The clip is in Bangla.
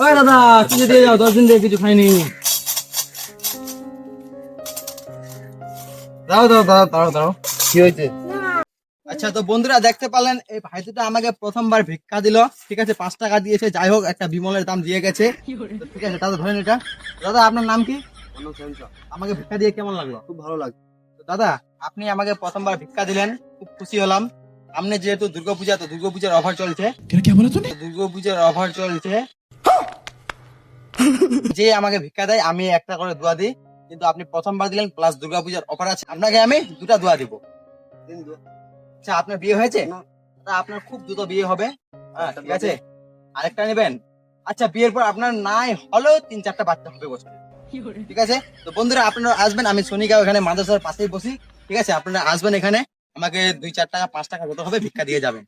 ওই দাদা কিছু দিয়ে যাও দশ দিন থেকে কিছু খাইনি। দাও দাও দাও দাও দাও। কি হয়েছে? আচ্ছা তো বন্ধুরা দেখতে পারলেন এই ভাই দুটো আমাকে প্রথমবার ভিক্ষা দিল। ঠিক আছে পাঁচ টাকা দিয়েছে। যাই হোক একটা বিমলের দাম দিয়ে গেছে। ঠিক আছে দাদা ধরেন এটা। দাদা আপনার নাম কি? আমাকে ভিক্ষা দিয়ে কেমন লাগল? খুব ভালো লাগল। দাদা আপনি আমাকে প্রথমবার ভিক্ষা দিলেন। খুব খুশি হলাম। সামনে যেহেতু দুর্গাপূজা তো দুর্গাপূজার অফার চলছে। দুর্গাপূজার অফার চলছে। যে আমাকে ভিক্ষা দেয় আমি একটা করে দোয়া দিই। কিন্তু আপনি প্রথমবার দিলেন প্লাস দুর্গাপূজার অফার আছে। আপনাকে আমি দুটা দোয়া দিব। আচ্ছা আপনার বিয়ে হয়েছে? তা আপনার খুব দ্রুত বিয়ে হবে। হ্যাঁ ঠিক আছে? আরেকটা নেবেন? আচ্ছা বিয়ের পর আপনার নাই হলেও তিন চারটা বাচ্চা হবে বছরে। ঠিক আছে? তো বন্ধুরা আপনারা আসবেন আমি শনিগাঁও ওখানে মাদ্রাসার পাশেই বসি। ঠিক আছে? আপনারা আসবেন এখানে। আমাকে দুই চার টাকা পাঁচ টাকা যত হবে ভিক্ষা দিয়ে যাবেন।